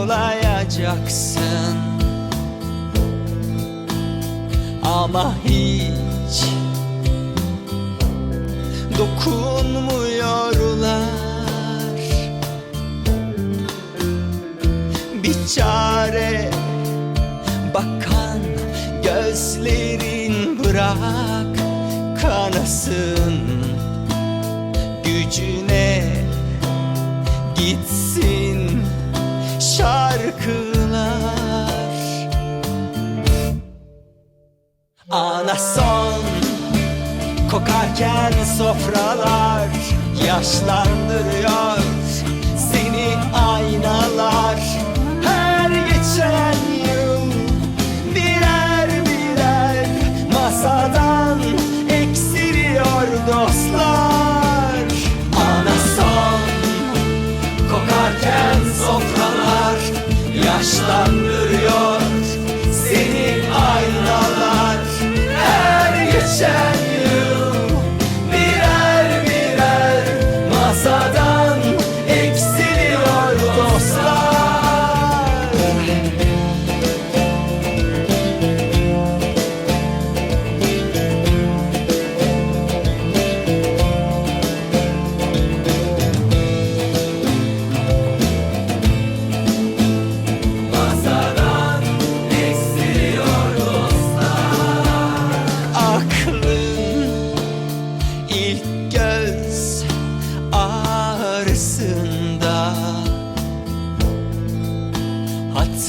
Ağlayacaksın Ama hiç Dokunmuyorlar. Bir çare Bakan gözlerin bırak kanasın. Gücüne gitsin şarkılar. Ana son kokarken sofralar Yaşlandırıyor seni aynalar Yaşlandırıyor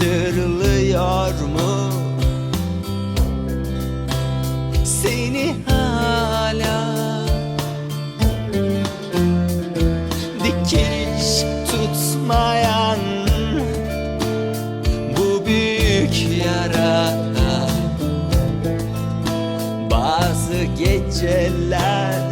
Hatırlıyor mu? Seni hala Dikiş tutmayan bu büyük yara Bazı geceler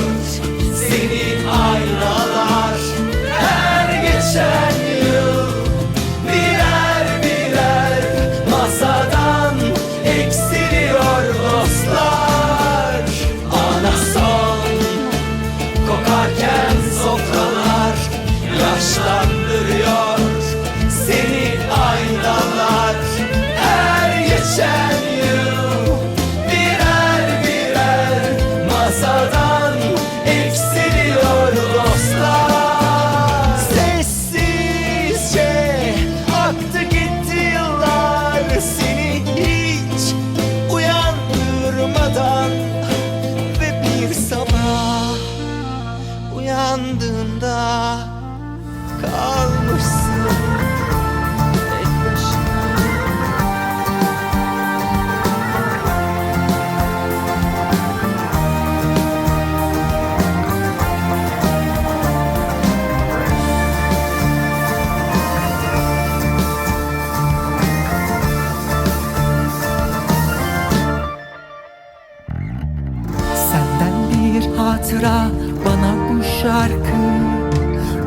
hatıra bana bu şarkı.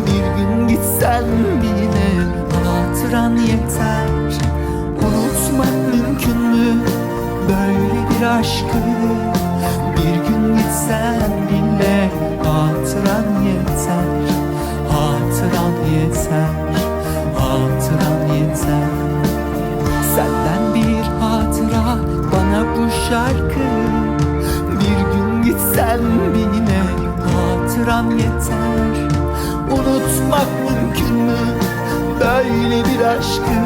Bir gün gitsen bile hatıran yeter. Unutmak mümkün mü? Böyle bir aşkı. Bir gün gitsen bile hatıran yeter. Hatıran yeter. Hatıran yeter. Senden hatıram yeter. Unutmak mümkün mü? Böyle bir aşkı.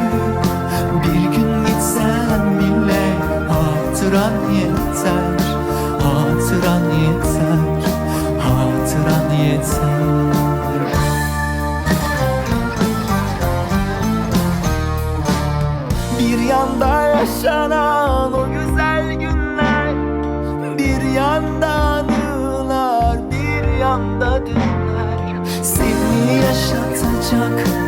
Bir gün gitsen bile hatıran yeter. Hatıran yeter. Hatıran yeter. Bir yanda yaşanan anladım her Seni yaşatacak